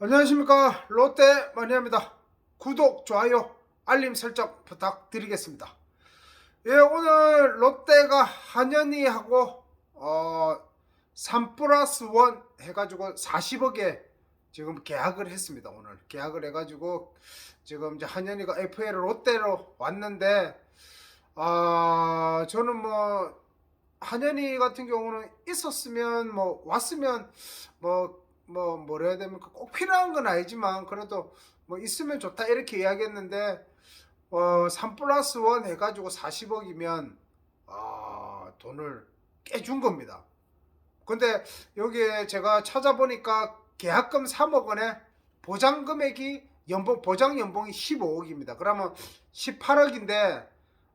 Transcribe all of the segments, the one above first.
안녕하십니까 롯데 마니아입니다. 구독, 좋아요, 알림 설정 부탁드리겠습니다. 예, 오늘 롯데가 한현희하고 어, 3 플러스 1 해가지고 40억에 지금 계약을 했습니다. 오늘 계약을 해가지고 지금 이제 한현희가 FA 롯데로 왔는데 아 저는 뭐 한현희 같은 경우는 있었으면 뭐 왔으면 뭐 뭐 뭐라 해야 됩니까 꼭 필요한 건 아니지만 그래도 뭐 있으면 좋다 이렇게 이야기했는데 어 3 플러스 1 해가지고 40억이면 아 돈을 깨준 겁니다. 근데 여기에 제가 찾아보니까 계약금 3억 원에 보장 금액이 연봉 보장 연봉이 15억입니다. 그러면 18억인데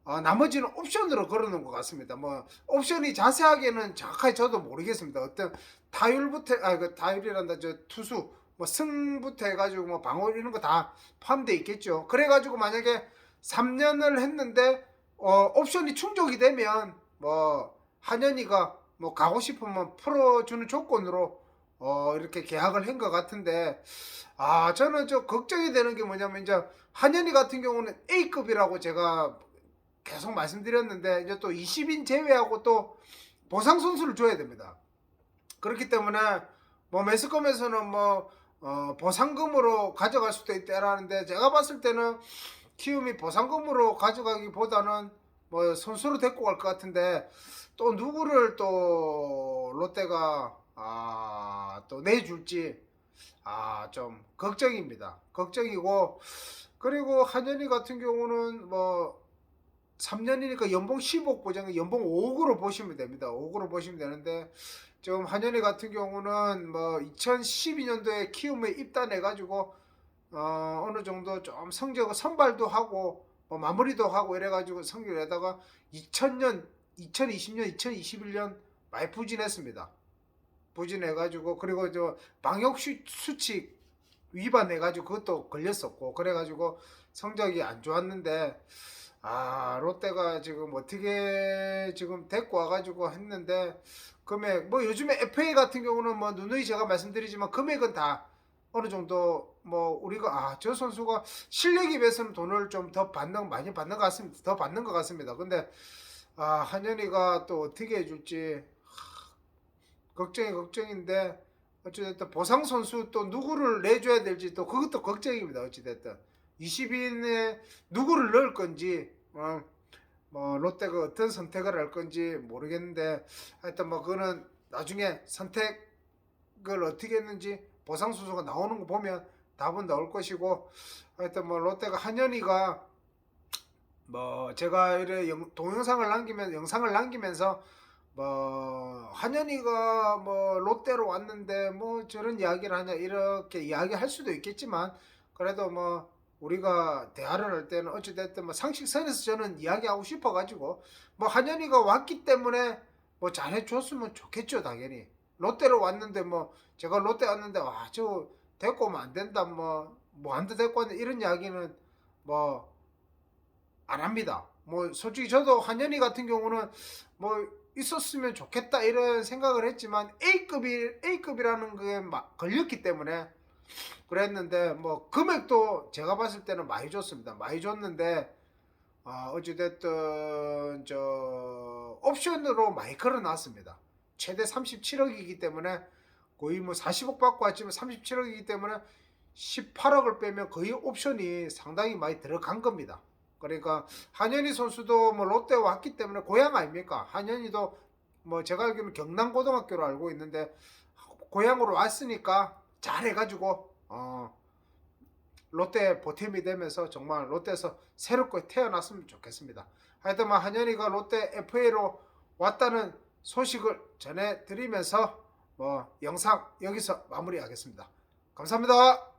어, 나머지는 옵션으로 걸어놓은 것 같습니다. 뭐 옵션이 자세하게는 정확하게 저도 모르겠습니다. 어떤 타율부터 아그 타율이란다 저 투수 뭐 승부터 해가지고 뭐 방어 이런 거 다 포함되어 있겠죠. 그래가지고 만약에 3년을 했는데 어, 옵션이 충족이 되면 뭐 한현이가 뭐 가고 싶으면 풀어주는 조건으로 어, 이렇게 계약을 한 것 같은데 아 저는 저 걱정이 되는 게 뭐냐면 이제 한현이 같은 경우는 A급이라고 제가 계속 말씀드렸는데 이제 또 20인 제외하고 또 보상 선수를 줘야 됩니다. 그렇기 때문에 뭐 매스컴에서는 뭐 어, 보상금으로 가져갈 수도 있다라는데 제가 봤을 때는 키움이 보상금으로 가져가기보다는 뭐 선수로 데리고 갈 것 같은데 또 누구를 또 롯데가 아, 또 내줄지 아, 좀 걱정입니다. 걱정이고 그리고 한현희 같은 경우는 뭐 3년이니까 연봉 10억 보장 연봉 5억으로 보시면 됩니다. 5억으로 보시면 되는데 지금 한현희 같은 경우는 뭐 2012년도에 키움에 입단해 가지고 어, 어느 정도 좀 성적 선발도 하고 뭐 마무리도 하고 이래 가지고 성적을 내다가 2000년 2020년 2021년 많이 부진했습니다. 부진해 가지고 그리고 저 방역 수- 수칙 위반해 가지고 그것도 걸렸었고 그래 가지고 성적이 안 좋았는데 아 롯데가 지금 어떻게 지금 데리고 와가지고 했는데 금액 뭐 요즘에 FA 같은 경우는 뭐 누누이 제가 말씀드리지만 금액은 다 어느 정도 뭐 우리가 아 저 선수가 실력에 비해서는 돈을 좀 더 받는 많이 받는 것 같습니다. 더 받는 것 같습니다. 근데 아 한현이가 또 어떻게 해줄지 하, 걱정이 걱정인데 어찌됐든 보상 선수 또 누구를 내줘야 될지 또 그것도 걱정입니다. 어찌됐든 20인에 누구를 넣을 건지 어, 뭐 롯데가 어떤 선택을 할 건지 모르겠는데 하여튼 뭐 그거는 나중에 선택을 어떻게 했는지 보상 수수가 나오는 거 보면 답은 나올 것이고 하여튼 뭐 롯데가 한현이가 뭐 제가 이래 영- 동영상을 남기면 영상을 남기면서 뭐 한현이가 뭐 롯데로 왔는데 뭐 저런 이야기를 하냐 이렇게 이야기할 수도 있겠지만 그래도 뭐 우리가 대화를 할 때는 어찌됐든 뭐 상식선에서 저는 이야기하고 싶어가지고 뭐 한현이가 왔기 때문에 뭐 잘해줬으면 좋겠죠 당연히. 롯데로 왔는데 뭐 제가 롯데 왔는데 와 저 데리고 오면 안 된다 뭐 뭐한테 데리고 왔는데 이런 이야기는 뭐 안 합니다. 뭐 솔직히 저도 한현이 같은 경우는 뭐 있었으면 좋겠다 이런 생각을 했지만 A급이 A급이라는 게막 걸렸기 때문에 그랬는데 뭐 금액도 제가 봤을 때는 많이 줬습니다. 많이 줬는데 아, 어찌됐든 저 옵션으로 많이 걸어놨습니다. 최대 37억이기 때문에 거의 뭐 40억 받고 왔지만 37억이기 때문에 18억을 빼면 거의 옵션이 상당히 많이 들어간 겁니다. 그러니까 한현희 선수도 뭐 롯데 왔기 때문에 고향 아닙니까? 한현희도 뭐 제가 알기로는 경남 고등학교로 알고 있는데 고향으로 왔으니까 잘해가지고 어, 롯데 보탬이 되면서 정말 롯데에서 새롭게 태어났으면 좋겠습니다. 하여튼 뭐 한현희가 롯데 FA로 왔다는 소식을 전해드리면서 뭐 영상 여기서 마무리하겠습니다. 감사합니다.